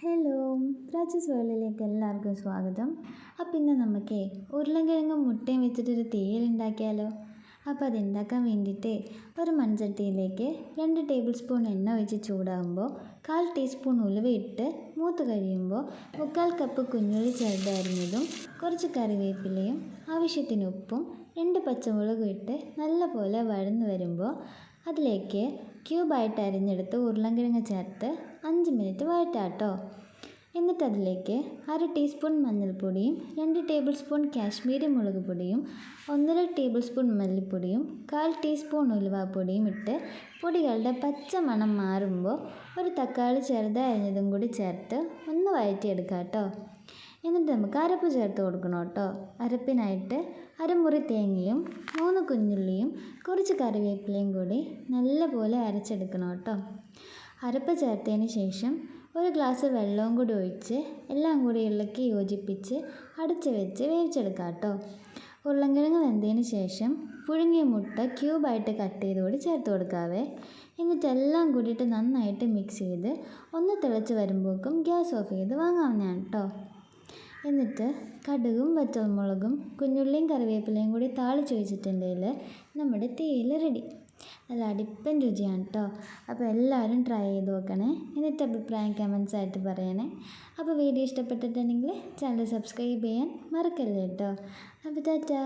Hello പ്രാച്ചീസ് വേൾഡിലേക്ക് എല്ലാവർക്കും സ്വാഗതം. അപ്പം ഇന്ന് നമുക്ക് ഉരുളൻകിഴങ്ങും മുട്ടയും വെച്ചിട്ടൊരു തീയൽ ഉണ്ടാക്കിയാലോ? അപ്പോൾ അത് ഉണ്ടാക്കാൻ വേണ്ടിയിട്ട് ഒരു മൺചട്ടിയിലേക്ക് രണ്ട് ടേബിൾ സ്പൂൺ എണ്ണ ഒഴിച്ച് ചൂടാകുമ്പോൾ കാൽ ടീസ്പൂൺ ഉലുവയിട്ട് മൂത്ത് കഴിയുമ്പോൾ മുക്കാൽ കപ്പ് കുഞ്ഞുള്ളി ചേർത്തായിരുന്നതും കുറച്ച് കറിവേപ്പിലയും ആവശ്യത്തിന് ഉപ്പും രണ്ട് പച്ചമുളകും ഇട്ട് നല്ലപോലെ വഴന്ന് വരുമ്പോൾ അതിലേക്ക് ക്യൂബായിട്ട് അരിഞ്ഞെടുത്ത് ഉരുളൻകിഴങ്ങ് ചേർത്ത് അഞ്ച് മിനിറ്റ് വഴറ്റാം കേട്ടോ എന്നിട്ട് അര ടീസ്പൂൺ മഞ്ഞൾപ്പൊടിയും രണ്ട് ടേബിൾ സ്പൂൺ കാശ്മീരി മുളക് പൊടിയും ഒന്നര ടേബിൾ സ്പൂൺ മല്ലിപ്പൊടിയും കാൽ ടീസ്പൂൺ ഉലുവാപ്പൊടിയും ഇട്ട് പൊടികളുടെ പച്ച മണം മാറുമ്പോൾ ഒരു തക്കാളി ചെറുതായി അരിഞ്ഞതും കൂടി ചേർത്ത് ഒന്ന് വഴറ്റിയെടുക്കാം കേട്ടോ എന്നിട്ട് നമുക്ക് അരപ്പ് ചേർത്ത് കൊടുക്കണം കേട്ടോ. അരപ്പിനായിട്ട് അരമുറി തേങ്ങയും മൂന്ന് കുഞ്ഞുള്ളിയും കുറച്ച് കറിവേപ്പിലയും കൂടി നല്ലപോലെ അരച്ചെടുക്കണം കേട്ടോ. അരപ്പ് ചേർത്തതിന് ശേഷം ഒരു ഗ്ലാസ് വെള്ളവും കൂടി ഒഴിച്ച് എല്ലാം കൂടി ഇളക്കി യോജിപ്പിച്ച് അടച്ച് വെച്ച് വേവിച്ചെടുക്കാം കേട്ടോ. ഉരുളൻകിഴങ്ങ് വെന്തതിന് ശേഷം പുഴുങ്ങിയ മുട്ട ക്യൂബായിട്ട് കട്ട് ചെയ്ത് കൂടി ചേർത്ത് കൊടുക്കാവേ. എന്നിട്ട് എല്ലാം കൂടിയിട്ട് നന്നായിട്ട് മിക്സ് ചെയ്ത് ഒന്ന് തിളച്ച് വരുമ്പോഴേക്കും ഗ്യാസ് ഓഫ് ചെയ്ത് വാങ്ങാവുന്നതാണ് കേട്ടോ. എന്നിട്ട് കടുകും വറ്റൽമുളകും കുഞ്ഞുള്ളിയും കറിവേപ്പിലയും കൂടി താളിച്ച് വെച്ചിട്ടുണ്ടെങ്കിൽ നമ്മുടെ തീയൽ റെഡി. നല്ല അടിപ്പൻ രുചിയാണ് കേട്ടോ അപ്പോൾ എല്ലാവരും ട്രൈ ചെയ്ത് നോക്കണേ. എന്നിട്ട് അഭിപ്രായം കമൻസ് ആയിട്ട് പറയണേ. അപ്പോൾ വീഡിയോ ഇഷ്ടപ്പെട്ടിട്ടുണ്ടെങ്കിൽ ചാനൽ സബ്സ്ക്രൈബ് ചെയ്യാൻ മറക്കല്ലേ കേട്ടോ അപ്പോൾ ടാറ്റാ.